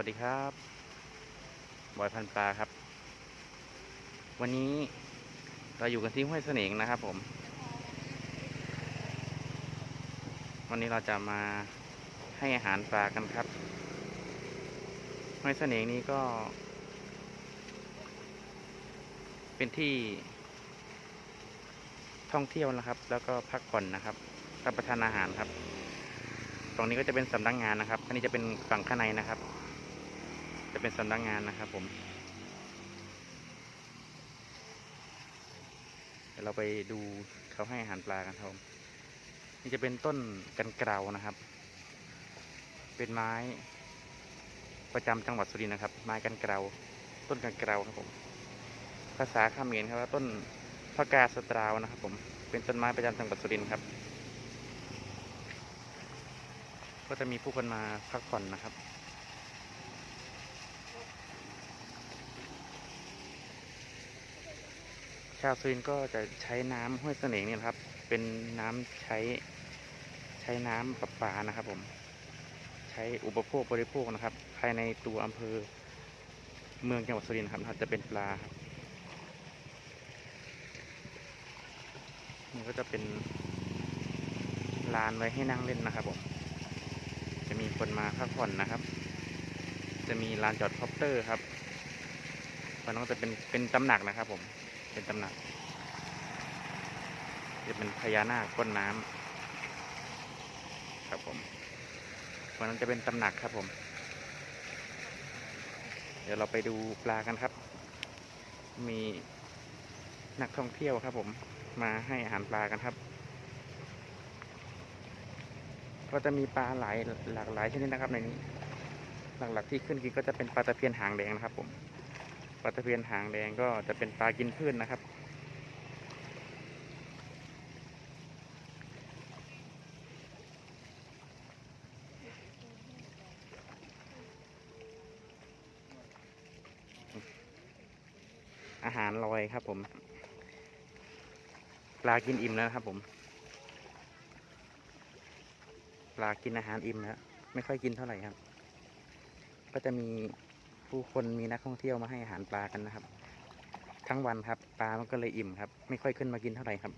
วัสดีครับบอยพันปลาครับ วันนี้เราอยู่กันที่ห้วยเสนงนะครับผม วันนี้เราจะมาให้อาหารปลากันครับ ห้วยเสนงนี้ก็ เป็นที่ท่องเที่ยวนะครับ แล้วก็พักผ่อนนะครับรับประทานอาหารครับ ตรงนี้ก็จะเป็นสำนักงานนะครับ อันนี้จะเป็นฝั่งข้างในนะครับ จะเป็นสำนักงานนะครับผมเดี๋ยวเราไปดูเขาให้อาหารปลากันครับผมนี่จะเป็นต้นกันเกลานะครับ เป็นไม้ประจำจังหวัดสุรินทร์นะครับ ไม้กันเกลาต้นกันเกลาครับผม ภาษาเขมรครับว่าต้นพระกาสตราวนะครับ ผมเป็นต้นไม้ประจำจังหวัดสุรินทร์ครับ ก็จะมีผู้คนมาพักผ่อนนะครับ ชาวสุรินก็จะใช้น้ำห้วยเสน่ห์นี่ครับ เป็นน้ำใช้ใช้น้ำประปานะครับ ผม ใช้อุปโภคบริโภคนะครับ ภายในตัวอำเภอเมืองจังหวัดสุรินทร์ครับจะเป็นปลาครับนี่ก็จะเป็นลานไว้ให้นั่งเล่นนะครับผมจะมีคนมาพักผ่อนนะครับ จะมีลานจอดคอปเตอร์ครับมันก็จะเป็นเป็นตำหนักนะครับผม เป็นตำหนักจะเป็นพญานาคก้นน้ำครับผมวันนั้นจะเป็นตำหนักครับผม เดี๋ยวเราไปดูปลากันครับ มีนักท่องเที่ยวครับ ผมมาให้อาหารปลากันครับ ก็จะมีปลาหลายหลากหลายชนิดนะครับในนี้ หลักๆที่ขึ้นกินก็จะเป็นปลาตะเพียนหางแดงนะครับผม ปลาตะเพียนหางแดงก็จะเป็นปลากินพืชนนะครับ อาหารลอยครับผม ปลากินอิ่มแล้วครับผม ปลากินอาหารอิ่มแล้ว ไม่ค่อยกินเท่าไหร่ครับ ก็จะมี ผู้คนมีนักท่องเที่ยวมาให้อาหารปลากันนะครับ ทั้งวันครับปลามันก็เลยอิ่มครับ ไม่ค่อยขึ้นมากินเท่าไหร่ครับ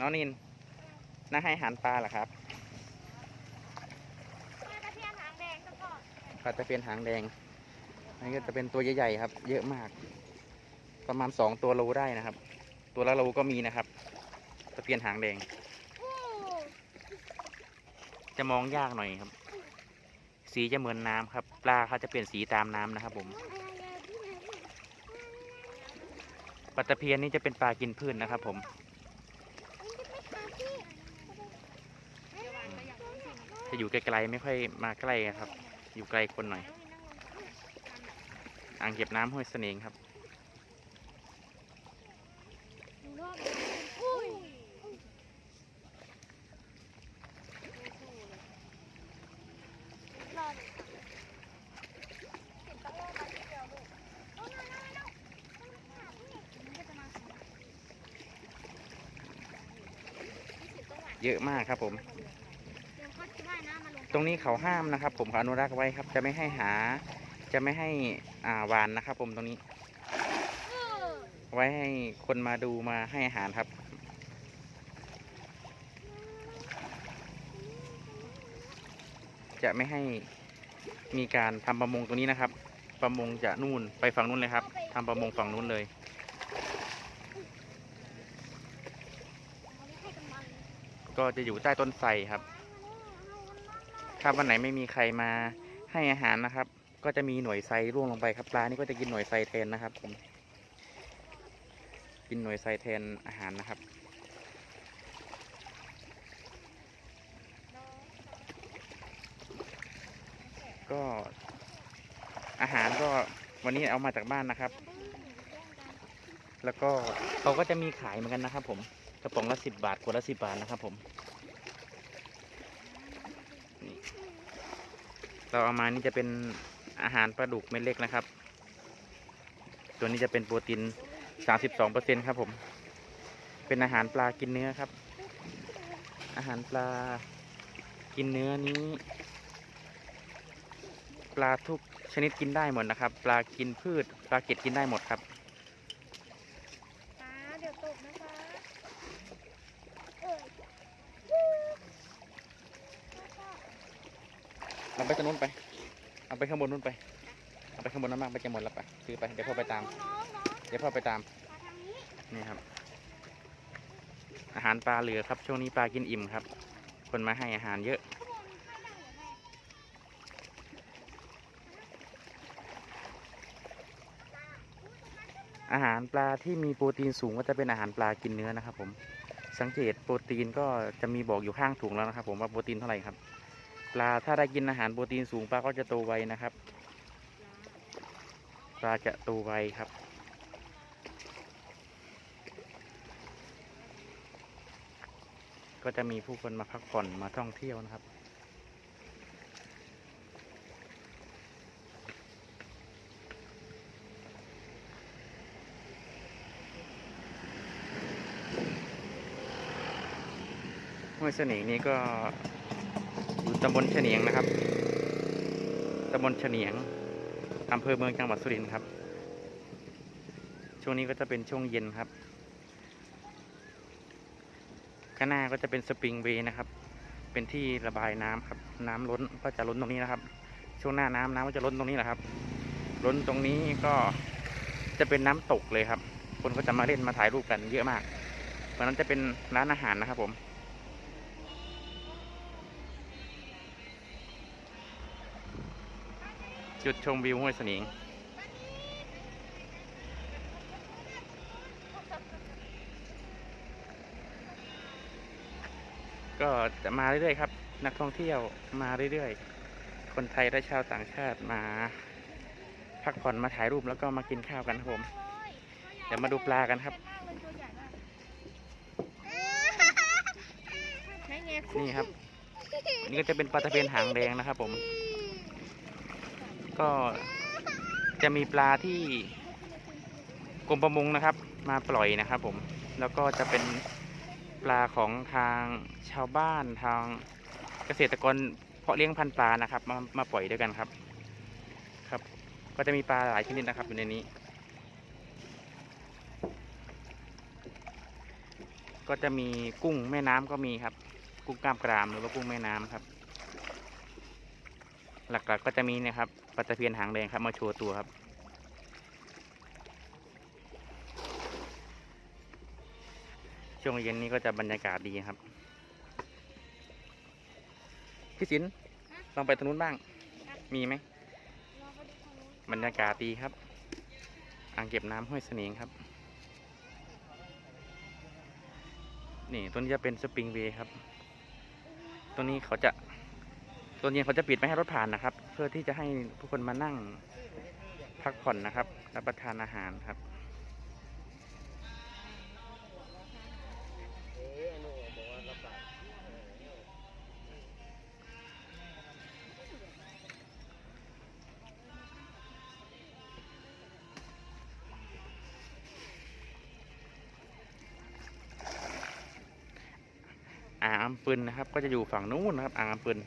น้องนินน่าให้อาหารปลาเหรอครับปลาตะเพียนหางแดงก็ก่อนปลาตะเพียนหางแดงอันนี้ก็จะเป็นตัวใหญ่ๆครับ เยอะมาก ประมาณสองตัวโลได้นะครับ ตัวละโลก็มีนะครับตะเพียนหางแดง จะมองยากหน่อยครับ สีจะเหมือนน้ำครับ ปลาเขาจะเปลี่ยนสีตามน้ำนะครับ ผมปลาตะเพียนนี่จะเป็นปลากินพืชนะครับ ผมจะอยู่ไกลๆไม่ค่อยมาใกล้ครับ อยู่ไกลคนหน่อย อ่างเก็บน้ำห้วยเสนงครับ อุ้ยรอเลยค่ะเห็นปลาโลมาทีเดียวลูกโอ้นั่นนั่นนั่นเยอะมากครับผม ตรงนี้เขาห้ามนะครับ ผมเขาอนุรักษ์ไว้ครับ จะไม่ให้หา จะไม่ให้อ่าหวานนะครับ ผมตรงนี้ ไว้ให้คนมาดูมาให้อาหารครับ จะไม่ให้มีการทำประมงตรงนี้นะครับ ประมงจะนู่นไปฝั่งนู้นเลยครับทำประมงฝั่งนู้นเลย ก็จะอยู่ใต้ต้นไทรครับ ถ้าวันไหนไม่มีใครมาให้อาหารนะครับ ก็จะมีหน่วยไซร่วงลงไปครับปลานี่ก็จะกินหน่วยไซแทนนะครับผม กินหน่วยไซแทนอาหารนะครับ ก็อาหารก็วันนี้เอามาจากบ้านนะครับ แล้วก็เขาก็จะมีขายเหมือนกันนะครับ ผมกระป๋องละสิบบาทขวดละสิบบาทนะครับ ผมเราเอามานี่จะเป็นอาหารปลาดุกเม็ดเล็กนะครับ ตัวนี้จะเป็นโปรตีน 32%ครับผม เป็นอาหารปลากินเนื้อครับ อาหารปลากินเนื้อนี้ ปลาทุกชนิดกินได้หมดนะครับ ปลากินพืช ปลาเกล็ดกินได้หมดครับป้าเดี๋ยวตกนะคะเออเอาไปตรงนู้นไป เอาไปข้างบนนู้นไป เอาไปข้างบนนั้นมากไปจะหมดแล้วไป ซื้อไป เดี๋ยวพ่อไปตามน้องน้อง เดี๋ยวพ่อไปตามมาทนี่ครับ อาหารปลาเหลือครับ ช่วงนี้ปลากินอิ่มครับ คนมาให้อาหารเยอะอไงอาหารปลาที่มีโปรตีนสูงก็จะเป็นอาหารปลากินเนื้อนะครับ ผม สังเกตโปรตีนก็จะมีบอกอยู่ข้างถุงแล้วนะครับ ผมว่าโปรตีนเท่าไหร่ครับ ปลาถ้าได้กินอาหารโปรตีนสูงปลาก็จะโตไวนะครับ ปลาจะโตไวครับ ก็จะมีผู้คนมาพักผ่อนมาท่องเที่ยวนะครับ ห้วยเสนียงนี้ก็อยู่ตำบลเฉนียงนะครับตำบลเฉนียงอำเภอเมืองจังหวัดสุรินทร์ครับ ช่วงนี้ก็จะเป็นช่วงเย็นครับ ข้างหน้าก็จะเป็นสปริงเวย์นะครับ เป็นที่ระบายน้ำครับ น้ำล้นก็จะล้นตรงนี้นะครับ ช่วงหน้าน้ำน้ำก็จะล้นตรงนี้แหละครับ ล้นตรงนี้ก็จะเป็นน้ำตกเลยครับ คนก็จะมาเล่นมาถ่ายรูปกันเยอะมากเพราะนั้นจะเป็นร้านอาหารนะครับผมจุดชมวิวห้วยสนิง ก็จะมาเรื่อยๆครับ นักท่องเที่ยวมาเรื่อยๆ คนไทยและชาวต่างชาติมา พักผ่อนมาถ่ายรูปแล้วก็มากินข้าวกันครับผม เดี๋ยวมาดูปลากันครับ นี่ครับ นี่ก็จะเป็นปลาตะเพียนหางแดงนะครับผม ก็จะมีปลาที่กรมประมงนะครับ มาปล่อยนะครับผม แล้วก็จะเป็น ปลาของทางชาวบ้านทางเกษตรกรเพาะเลี้ยงพันธุ์ปลานะครับ มามาปล่อยด้วยกันครับ ครับ ก็จะมีปลาหลายชนิดนะครับอยู่ในนี้ ก็จะมีกุ้งแม่น้ำก็มีครับ กุ้งกล้ามกรามหรือว่ากุ้งแม่น้ำครับ หลักๆกก็จะมีนะครับปลาตะเพียนหางแดงครับมาโชว์ตัวครับ ช่วงเย็นนี้ก็จะบรรยากาศดีครับ พี่สินลองไปทางนู้นบ้าง มีไหมลองไปดูทางนู้นบรรยากาศดีครับ อ่างเก็บน้ำห้วยเสนียงครับ นี่ตัวนี้จะเป็นสปริงเวย์ครับ ตัวนี้เขาจะตัวนี้เขาจะปิดไม่ให้รถผ่านนะครับ เพื่อที่จะให้ผู้คนมานั่งพักผ่อนนะครับ รับประทานอาหารครับ อ่างอำปืนนะครับ ก็จะอยู่ฝั่งนู้นนะครับ อ่างอำปืน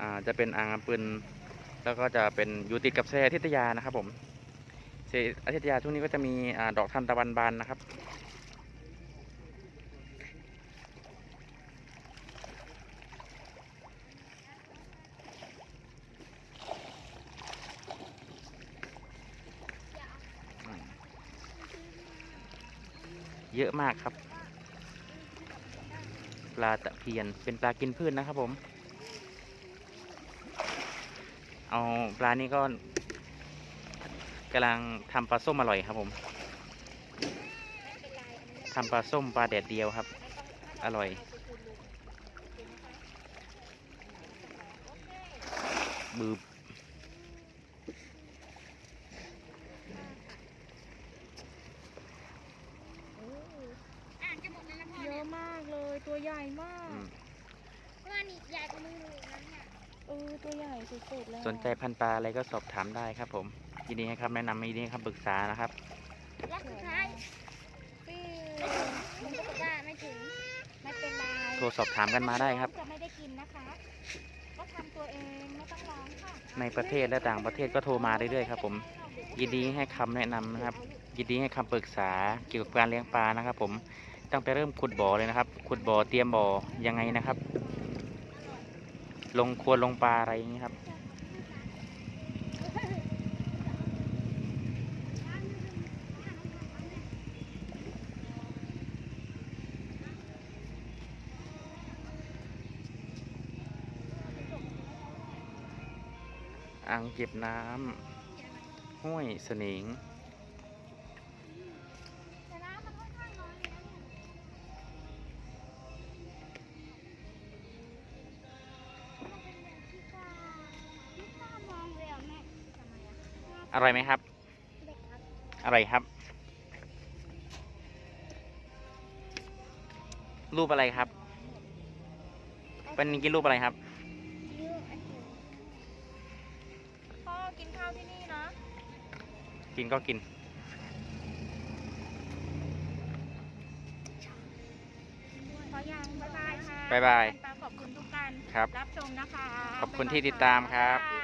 อ่าจะเป็นอ่างอำปืนแล้วก็จะเป็นอยู่ติดกับแซอทิตยานะครับ ผมเซอทิตยาช่วงนี้ก็จะมีอ่าดอกทานตะวันบานนะครับเยอะมากครับ ปลาตะเพียน เป็นปลากินพืชนะครับผม เอาปลานี้ก็กำลังทำปลาส้มอร่อยครับผมทำปลาส้มปลาแดดเดียวครับ อร่อย บืบ อ่านจะหมดแล้วนะพ่อ เย เนี่ย อะมากเลย ตัวใหญ่มาก อืม ว่านี่ใหญ่กว่ามือหนูอีกนะเนี่ยเออตัวใหญ่สุดๆเลยสนใจพันธุ์ปลาอะไรก็สอบถามได้ครับ ผมยินดีให้คำแนะนำยินดีให้คำปรึกษานะครับล็อกสุดท้ายปิ้วผมก็บอกว่าไม่ถึงไม่เป็นไรโทรสอบถามกันมาได้ครับ จะไม่ได้กินนะคะ ก็ทำตัวเองไม่ต้องร้องค่ะในประเทศและต่างประเทศก็โทรมาเรื่อยๆครับ ผม ยินดีให้คำแนะนำนะครับ ยินดีให้คำปรึกษาเกี่ยวกับการเลี้ยงปลานะครับ ผมตั้งแต่เริ่มขุดบ่อเลยนะครับ ขุดบ่อเตรียมบ่อยังไงนะครับ ลงครัวรลงปลาอะไรอย่างนี้ครับ อ่างเก็บน้ำห้วยสนิง อร่อยไหมครับเด็กครับ อร่อยครับ รูปอะไรครับ เป็นกินรูปอะไรครับยืดอันนี้พ่อกินข้าวที่นี่นะ กินก็กิน ขอยังบ๊ายบายค่ะบ๊ายบายปลขอบคุณทุกการครับ รับชมนะคะขอบคุณที่ติดตามครับ บ๊ายบายค่ะ